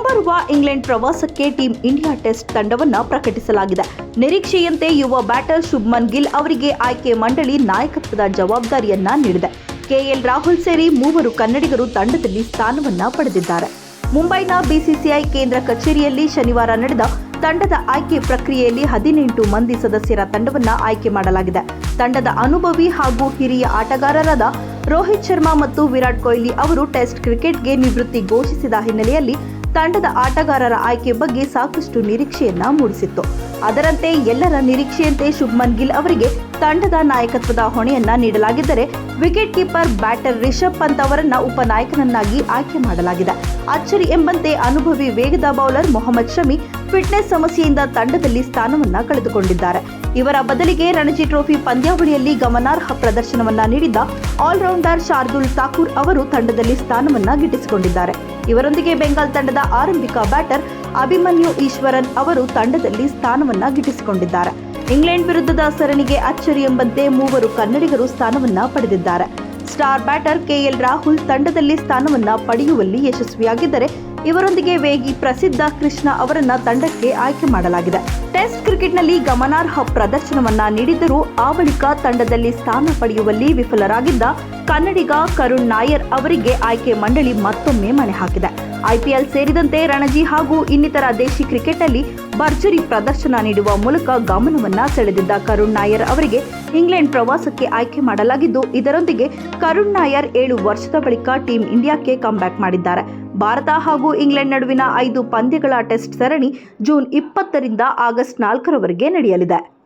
ಮುಂಬರುವ ಇಂಗ್ಲೆಂಡ್ ಪ್ರವಾಸಕ್ಕೆ team India test ತಂಡವನ್ನು ಪ್ರಕಟಿಸಲಾಗಿದೆ. ನಿರೀಕ್ಷೆಯಂತೆ ಯುವ ಬ್ಯಾಟರ್ ಶುಭ್ಮನ್ ಗಿಲ್ ಅವರಿಗೆ ಆಯ್ಕೆ ಮಂಡಳಿ ನಾಯಕತ್ವದ ಜವಾಬ್ದಾರಿಯನ್ನ ನೀಡಿದೆ. ಕೆಎಲ್ ರಾಹುಲ್ ಸೇರಿ ಮೂವರು ಕನ್ನಡಿಗರು ತಂಡದಲ್ಲಿ ಸ್ಥಾನವನ್ನ ಪಡೆದಿದ್ದಾರೆ. ಮುಂಬೈನ ಬಿಸಿಸಿಐ ಕೇಂದ್ರ ಕಚೇರಿಯಲ್ಲಿ ಶನಿವಾರ ನಡೆದ ತಂಡದ ಆಯ್ಕೆ ಪ್ರಕ್ರಿಯೆಯಲ್ಲಿ ಹದಿನೆಂಟು ಮಂದಿ ಸದಸ್ಯರ ತಂಡವನ್ನು ಆಯ್ಕೆ ಮಾಡಲಾಗಿದೆ. ತಂಡದ ಅನುಭವಿ ಹಾಗೂ ಹಿರಿಯ ಆಟಗಾರರಾದ ರೋಹಿತ್ ಶರ್ಮಾ ಮತ್ತು ವಿರಾಟ್ ಕೊಹ್ಲಿ ಅವರು ಟೆಸ್ಟ್ ಕ್ರಿಕೆಟ್ಗೆ ನಿವೃತ್ತಿ ಘೋಷಿಸಿದ ಹಿನ್ನೆಲೆಯಲ್ಲಿ ತಂಡದ ಆಟಗಾರರ ಆಯ್ಕೆ ಬಗ್ಗೆ ಸಾಕಷ್ಟು ನಿರೀಕ್ಷೆಯನ್ನ ಮೂಡಿಸಿತ್ತು. ಅದರಂತೆ ಎಲ್ಲರ ನಿರೀಕ್ಷೆಯಂತೆ ಶುಭ್ಮನ್ ಗಿಲ್ ಅವರಿಗೆ ತಂಡದ ನಾಯಕತ್ವದ ಹೊಣೆಯನ್ನ ನೀಡಲಾಗಿದ್ದರೆ wicket keeper batter Rishabh Pant ಅವರನ್ನ ಉಪನಾಯಕನನ್ನಾಗಿ ಆಯ್ಕೆ ಮಾಡಲಾಗಿದೆ. ಅಚ್ಚರಿ ಎಂಬಂತೆ ಅನುಭವಿ ವೇಗದ ಬೌಲರ್ ಮೊಹಮ್ಮದ್ ಶಮಿ ಫಿಟ್ನೆಸ್ ಸಮಸ್ಯೆಯಿಂದ ತಂಡದಲ್ಲಿ ಸ್ಥಾನವನ್ನ ಕಳೆದುಕೊಂಡಿದ್ದಾರೆ. ಇವರ ಬದಲಿಗೆ ರಣಜಿ ಟ್ರೋಫಿ ಪಂದ್ಯಾವಳಿಯಲ್ಲಿ ಗಮನಾರ್ಹ ಪ್ರದರ್ಶನವನ್ನ ನೀಡಿದ್ದ ಆಲ್ರೌಂಡರ್ ಶಾರ್ದುಲ್ ಠಾಕೂರ್ ಅವರು ತಂಡದಲ್ಲಿ ಸ್ಥಾನವನ್ನ ಗಿಟ್ಟಿಸಿಕೊಂಡಿದ್ದಾರೆ. ಇವರೊಂದಿಗೆ ಬೆಂಗಾಲ್ ತಂಡದ ಆರಂಭಿಕ ಬ್ಯಾಟರ್ ಅಭಿಮನ್ಯು ಈಶ್ವರನ್ ಅವರು ತಂಡದಲ್ಲಿ ಸ್ಥಾನವನ್ನ ಗಿಟ್ಟಿಸಿಕೊಂಡಿದ್ದಾರೆ. ಇಂಗ್ಲೆಂಡ್ ವಿರುದ್ಧದ ಸರಣಿಗೆ ಅಚ್ಚರಿ ಎಂಬಂತೆ ಮೂವರು ಕನ್ನಡಿಗರು ಸ್ಥಾನವನ್ನ ಪಡೆದಿದ್ದಾರೆ. ಸ್ಟಾರ್ ಬ್ಯಾಟರ್ ಕೆಎಲ್ ರಾಹುಲ್ ತಂಡದಲ್ಲಿ ಸ್ಥಾನವನ್ನ ಪಡೆಯುವಲ್ಲಿ ಯಶಸ್ವಿಯಾಗಿದ್ದರೆ ಇವರೊಂದಿಗೆ ವೇಗಿ ಪ್ರಸಿದ್ಧ ಕೃಷ್ಣ ಅವರನ್ನ ತಂಡಕ್ಕೆ ಆಯ್ಕೆ ಮಾಡಲಾಗಿದೆ. ಟೆಸ್ಟ್ ಕ್ರಿಕೆಟ್ನಲ್ಲಿ ಗಮನಾರ್ಹ ಪ್ರದರ್ಶನವನ್ನ ನೀಡಿದ್ದರೂ ಆ ಬಳಿಕ ತಂಡದಲ್ಲಿ ಸ್ಥಾನ ಪಡೆಯುವಲ್ಲಿ ವಿಫಲರಾಗಿದ್ದ ಕನ್ನಡಿಗ ಕರುಣ್ ನಾಯರ್ ಅವರಿಗೆ ಆಯ್ಕೆ ಮಂಡಳಿ ಮತ್ತೊಮ್ಮೆ ಮಣೆ ಹಾಕಿದೆ. ಐಪಿಎಲ್ ಸೇರಿದಂತೆ ರಣಜಿ ಹಾಗೂ ಇನ್ನಿತರ ದೇಶಿ ಕ್ರಿಕೆಟ್ನಲ್ಲಿ ಭರ್ಜರಿ ಪ್ರದರ್ಶನ ನೀಡುವ ಮೂಲಕ ಗಮನವನ್ನ ಸೆಳೆದಿದ್ದ ಕರುಣ್ ನಾಯರ್ ಅವರಿಗೆ ಇಂಗ್ಲೆಂಡ್ ಪ್ರವಾಸಕ್ಕೆ ಆಯ್ಕೆ ಮಾಡಲಾಗಿದ್ದು, ಇದರೊಂದಿಗೆ ಕರುಣ್ ನಾಯರ್ ಏಳು ವರ್ಷದ ಬಳಿಕ ಟೀಂ ಇಂಡಿಯಾಕ್ಕೆ ಕಮ್ಬ್ಯಾಕ್ ಮಾಡಿದ್ದಾರೆ. ಭಾರತ ಹಾಗೂ ಇಂಗ್ಲೆಂಡ್ ನಡುವಿನ ಐದು ಪಂದ್ಯಗಳ ಟೆಸ್ಟ್ ಸರಣಿ ಜೂನ್ ಇಪ್ಪತ್ತರಿಂದ ಆಗಸ್ಟ್ ನಾಲ್ಕರವರೆಗೆ ನಡೆಯಲಿದೆ.